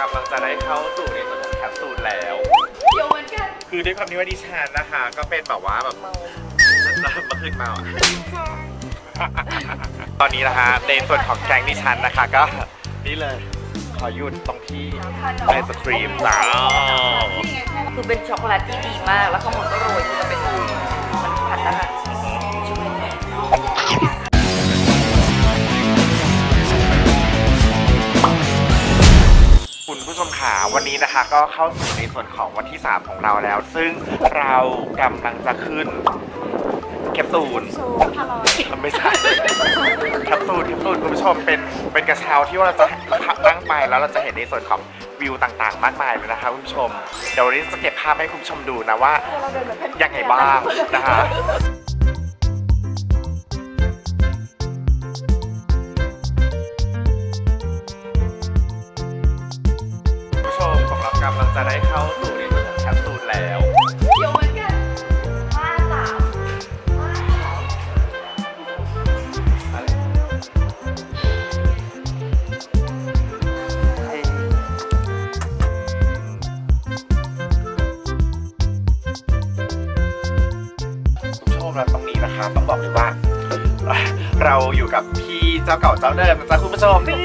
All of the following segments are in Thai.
กำลังจะได้เข้าสู่ในส่วนของแคปซูลแล้ว เดี๋ยวเหมือนกันคือด้วยความที่ว่าดิฉันนะคะ ก็เป็นแบบว่าแบบเมาเมื่อคืนเมาอะตอนนี้นะคะในส่วนของแกงดิฉันนะคะก็นี่เลยขอหยุดตรงที่ไอศครีมจ้าคือเป็นช็อกโกแลตที่ดีมาก แล้วข้างบนก็โรยคือมันเป็นมันผัดนะคะช่ วันนี้นะคะก็เข้าสู่ในส่วนของวันที่ 3 ของเราแล้ว ซึ่งเรากำลังจะขึ้นแคปซูลไม่ใช่แคปซูลแคปซูลคุณผู้ชมเป็นเป็นกระเช้าที่ว่าเราจะนั่งไปแล้วเราจะเห็นในส่วนของวิวต่างๆ มากมายเลยนะคะคุณผู้ชม เดี๋ยววันนี้จะเก็บภาพให้คุณผู้ชมดูนะว่ายังไงบ้างนะคะ จะได้เข้าสู่ในส่วนของแคปซูลแล้ว เดี๋ยวเหมือนกันห้าสามห้าสามคุณผู้ชมเราตรงนี้นะคะต้องบอกเลยว่า เราอยู่กับพี่เจ้าเก่าเจ้าเดิมนะจ๊ะคุณผู้ชมนี่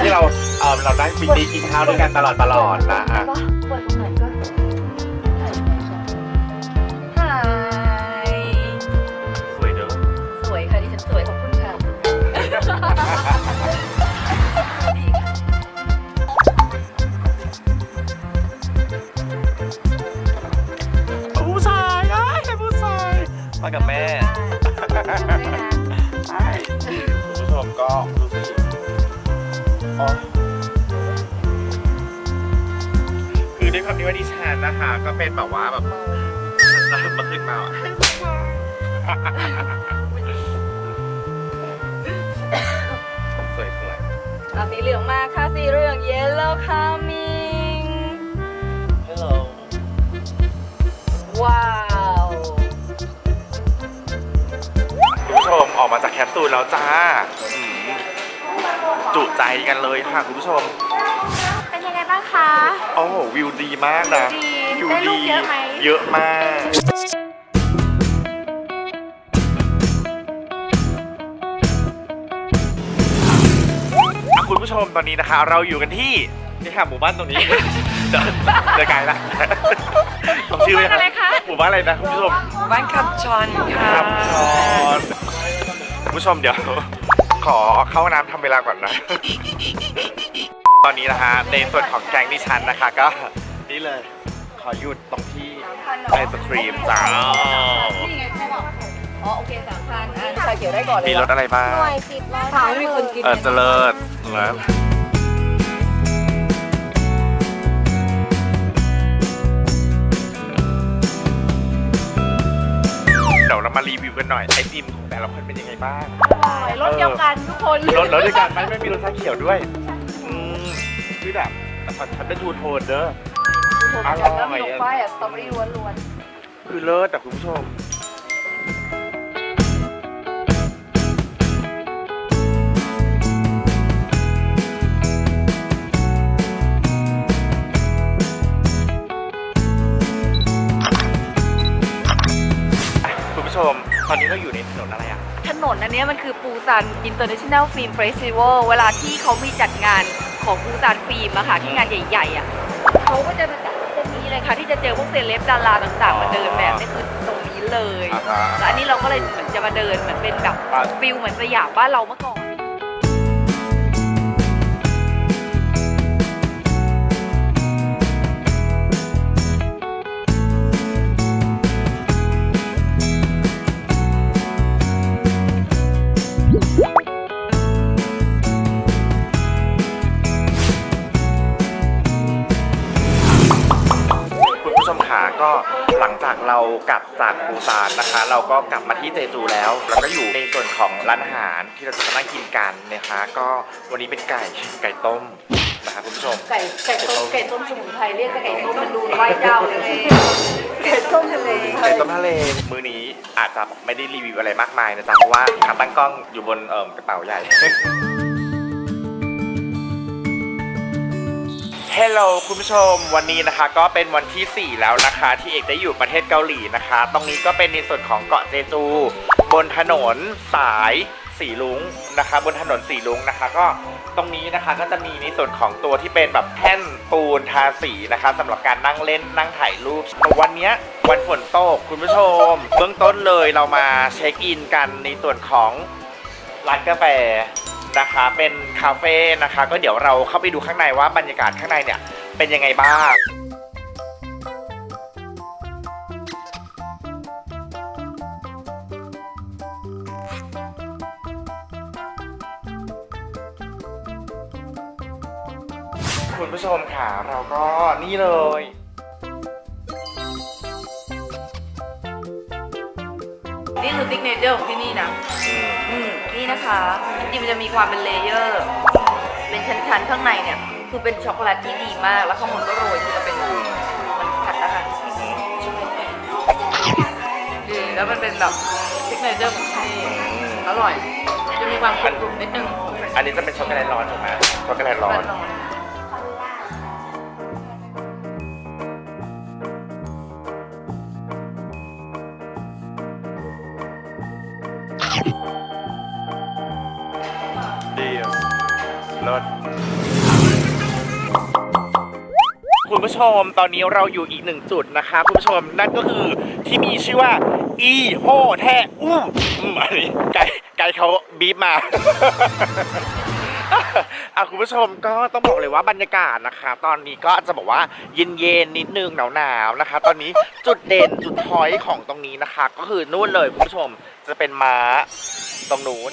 ที่เราเออเรานั่งบิ๊กกินข้าวด้วยกันตลอดตลอดนะฮะเปิด ใช่คุณผู้ชมก็ดูสิอ๋อคือด้วยความที่ว่าดิฉันนะคะก็เป็นแบบว่าแบบเมื่อคืนมาอะสวยสวยอะสีเหลืองมาค่ะสีเหลือง yellow coming ฮั ออกมาจากแคปซูลแล้วจ้าอืมจุใจกันเลยค่ะคุณผู้ชม เป็นยังไงบ้างคะโอ้โหวิวดีมากนะดีวิวได้รูดีปเยอะไหมเยอะมากอะคุณผู้ชมตอนนี้นะคะ เราอยู่กันที่นี่ค่ะหมู่บ้านตรงนี้ เดินเดินไกลละต้องชื่อไหมหมู่บ้านอะไรคะหมู่บ้านอะไรนะคุณผู้ชม บ้านคำชอนค่ะ ครับชอนคุณ ผู้ชมเดี๋ยว ขอเข้าน้ำทำเวลาก่อนนะตอนนี้นะฮะในส่วนของแกงดิฉันนะคะ ก็นี่เลย ขอหยุดตรงที่ไอศครีมจ้านี่ไงใช่ป่ะอ๋อโอเคสามพันอะชาเขียวได้ก่อนเลยมีรสอะไรบ้างหน่วยสิบร้อยถามไม่มีคนกินเออเจริญแล้ว มารีวิวกันหน่อยไอติมของแต่ละคนเป็นยังไงบ้างรถเดียวกันทุกคนรสรสด้วยกันไหมไม่มีรสชาเขียวด้วย อืมคือแบบแต่พอฉันได้ทูโทนเด้อ อร่อยแล้วมีดอกไม้อะสตรอเบอรี่ล้วนคือเลิศแต่คุณผู้ชม ชม ตอนนี้เราอยู่ในถนนอะไรอะๆถนนอันเนี้ยมันคือปูซาน International Film Festival เวลาที่เขามีจัดงานของปูซานฟิล์มอะค่ะ ที่งานใหญ่ๆอะเขาก็จะมาจัดตรงนี้เลยค่ะ ที่จะเจอพวกเซเลบดาราต่างๆ มาเดินแบบนี่คือตรงนี้เลย อ่าฮะ แล้วอันนี้เราก็เลยเหมือนจะมาเดินเหมือนเป็นแบบอ่าฟิลเหมือนสยามบ้านเราเมื่อก่อน หลังจากเรากลับจากปูซานนะคะ เราก็กลับมาที่เจจูแล้ว แล้วก็อยู่ในส่วนของร้านอาหารที่เราจะมานั่งกินกันนะคะ ก็วันนี้เป็นไก่ไก่ต้มนะคะคุณผู้ชม ไก่ไก่ต้มไก่ต้มสมุนไพรเรียกแต่ไก่ต้มมันดูไหว้เจ้าเลยไก่ต้มทะเลไก่ต้มทะเลมือนี้อาจจะไม่ได้รีวิวอะไรมากมายนะจ๊ะเพราะว่าขาตั้งกล้องอยู่บนเอ่อกระเป๋าใหญ่ ฮฮลโลคุณผู้ชมวันนี้นะคะก็เป็นวันที่ 4 แล้วนะคะ ที่เอกได้อยู่ประเทศเกาหลีนะคะ ตรงนี้ก็เป็นในส่วนของเกาะเจจู บนถนนสายสีลุงนะคะ บนถนนสีลุงนะคะ ก็ตรงนี้นะคะก็จะมีในส่วนของตัวที่เป็นแบบแท่นปูนทาสีนะคะสำหรับการนั่งเล่นนั่งถ่ายรูปวันเนี้ยวันฝนตกคุณผู้ชม เบื้องต้นเลยเรามาเช็คอินกันในส่วนของร้านกาแฟ นะคะ เป็นคาเฟ่นะคะ ก็เดี๋ยวเราเข้าไปดูข้างในว่าบรรยากาศข้างในเนี่ยเป็นยังไงบ้างคุณผู้ชมค่ะ เราก็นี่เลย นี่คือซิกเนเจอร์ของที่นี่นะ อืม นี่นะคะจริงๆมันจะมีความเป็นเลเยอร์ เป็นชั้นๆข้างในเนี่ย คือเป็นช็อกโกแลตที่ดีมาก แล้วข้างบนก็โรยคือจะเป็นมันผัดนะคะดีแล้วมันเป็นแบบซิกเนเจอร์ของที่นี่อร่อย จะมีความกรุบๆนิดนึง อันนี้จะเป็นช็อกโกแลตร้อนถูกไหมช็อกโกแลตร้อน รสคุณผู้ชมตอนนี้เราอยู่อีกหนึ่งจุดนะคะ คุณผู้ชมนั่นก็คือที่มีชื่อว่า อีโฮแทอู้อืมอันนี้ไกด์ไกด์เขาบีบมาอะคุณผู้ชมก็ต้องบอกเลยว่าบรรยากาศนะคะ ตอนนี้ก็จะบอกว่าเย็นๆนิดนึงหนาวๆนะคะ ตอนนี้จุดเด่นจุดพอยต์ของตรงนี้นะคะ ก็คือนู่นเลยคุณผู้ชมจะเป็นม้าตรงนู้น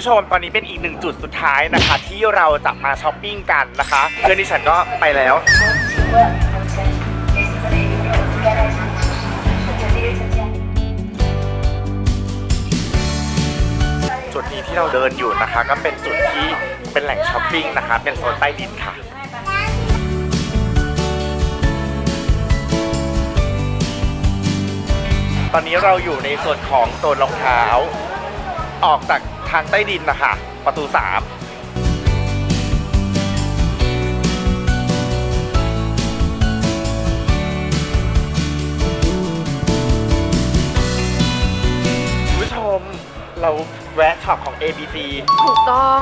ผู้ชมตอนนี้เป็นอีกหนึ่งจุดสุดท้ายนะคะ ที่เราจะมาช้อปปิ้งกันนะคะเพื่อนที่ฉันก็ไปแล้วจุดนี้ที่เราเดินอยู่นะคะ ก็เป็นจุดที่เป็นแหล่งช้อปปิ้งนะคะ เป็นโซนใต้ดินค่ะตอนนี้เราอยู่ในส่วนของโซนรองเท้า ออกจาก ทางใต้ดินนะคะ ประตูสามคุณผู้ชมเราแวะช็อปของ ABC ถูกต้อง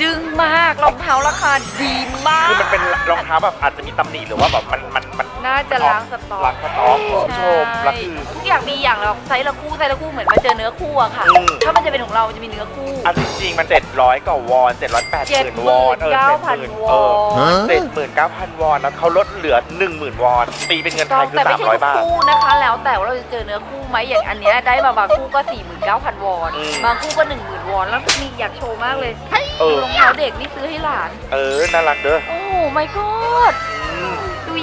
จึงมากรองเท้าราคาดีมาก คือมันเป็นรองเท้าแบบอาจจะมีตำหนิหรือว่าแบบมันมันมั นน่าจะล้างสต็อกล้างสต็อกคุณผู้ชมแล้วคือ ทุกอย่างมีอย่างเราไซส์ละคู่ไซส์ละคู่เหมือนมาเจอเนื้อคู่อะค่ะ อืม ถ้ามันจะเป็นของเรามันจะมีเนื้อคู่ อันจริงๆมัน 700 กว่าวอน 780,000 วอน เออ79,000เออวอนเจ็ดหมื่นเก้าพันวอน แล้วเขาลดเหลือ 10,000 วอน ตีเป็นเงินไทต้องยคือ แต่ไม่ใช่ทุ300กบาทคู่นะคะ แล้วแต่ว่าเราจะเจอเนื้อคู่ไหมอย่างอันเนี้ยได้มาบางคู่ก็ 49,000 วอน อืมบางคู่ก็ 10,000 วอน แล้วมีอยากโชว์มากเลยเออ รองเท้าเด็กนี่ซื้อให้หลาน เออ น่ารักเด้อ โอ้ my god อืมดู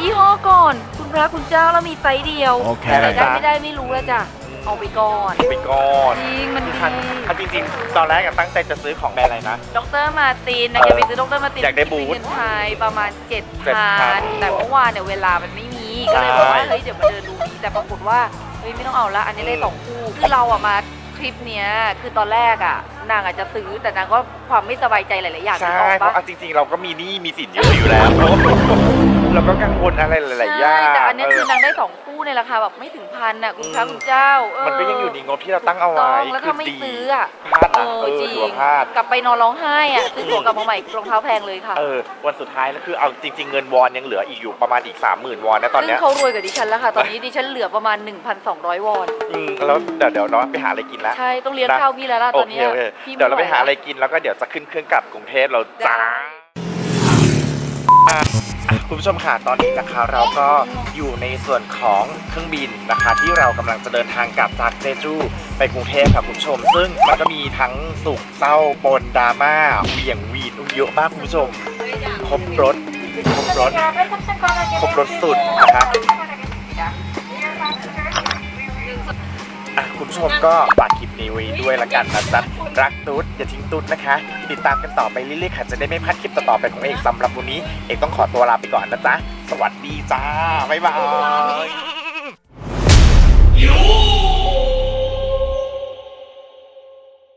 ยี่ห้อก่อน คุณพระคุณเจ้าแล้วมีไซส์เดียวโอเคใส่ได้นะจ๊ะไม่ได้ไม่รู้แล้วจ้ะเอาไปก่อนไปก่อนจริงมันดีคันคันจริงๆ ตอนแรกอะตั้งใจจะซื้อของแบรนด์อะไรนะดรมาร์ตินนะเออแกไปซื้อดรมาร์ตินอยากได้บูธ เงินไทยประมาณ7,000 7,000แต่เมื่อวานเนี่ยเวลามันไม่มีใช่ก็เลยบอกว่าเฮ้ยเดี๋ยวมาเดินดูนี้แต่ปรากฏว่าเฮ้ยไม่ต้องเอาละอันนี้ได้อืมสองคู่คือเราอะมาทริปเนี้ยคือตอนแรกอะนางอาจจะซื้อแต่นางก็ความไม่สบายใจหลายๆอย่างใช่นึกออกเพราะปะเอาจริงๆ เราก็มีหนี้มีสินเยอะอยู่แล้ว เราก็กังวลอะไรหลายๆอย่าใช่งแต่อันเนี้ยเอคืออนางได้สองคู่ในราคาแบบไม่ถึงพันน่ะคุณพระอืมคุณเจ้าเมันก็ยังอยู่ในงบที่เราตั้งเอาต้ไว้องแล้วคืถ้าอไม่ดีซื้ออะพลาดนะเออจริงถือว่าพลาด กลับไปนอนร้องไห้อะซื้อตั๋วกลับมาใหม่รองเท้าแพงเลยค่ะ เออ วันสุดท้ายแล้วคือเอาจริง ๆ เงินวอนยังเหลืออีกอยู่ประมาณอีก 30,000 วอนนะตอนซึ่งเนี้ยเขารวยกว่าดิฉันแล้วค่ะ ตอนนี้ดิฉันเหลือประมาณ 1,200 วอน อืมแล้วเดี๋ยวเดี๋ยวเนาะไปหาอะไรกินแล้วใช่ ต้องเลี้ยงนะ ข้าวพี่แล้วล่ะโอตอนเคเนี้ยโอเคพี่เดี๋ยวเราไปหาอะไรม่หวกินแล้วก็เดี๋ยวจะขึ้นเครื่องกลับกรุงเทพเราจ้าจ้าอะ คุณผู้ชมค่ะตอนนี้นะคะเราก็อยู่ในส่วนของเครื่องบินนะคะ ที่เรากำลังจะเดินทางกลับจากเจจูไปกรุงเทพค่ะคุณผู้ชม ซึ่งมันก็มีทั้งสุขเศร้าปนดราม่าเหวี่ยงวีนเยอะมากคุณผู้ชม ครบรถครบรถครบรถสุดนะคะอะคุณผู้ชมก็ฝากคลิปนี้ไว้ด้วยละกันนะจ๊ะ รักตุ๊ดอย่าทิ้งตุ๊ดนะคะ ติดตามกันต่อไปเรื่อยๆค่ะ จะได้ไม่พลาดคลิปต่อๆไปของเอกสำหรับวันนี้ เอกต้องขอตัวลาไปก่อนนะจ๊ะ สวัสดีจ้า บ๊ายบาย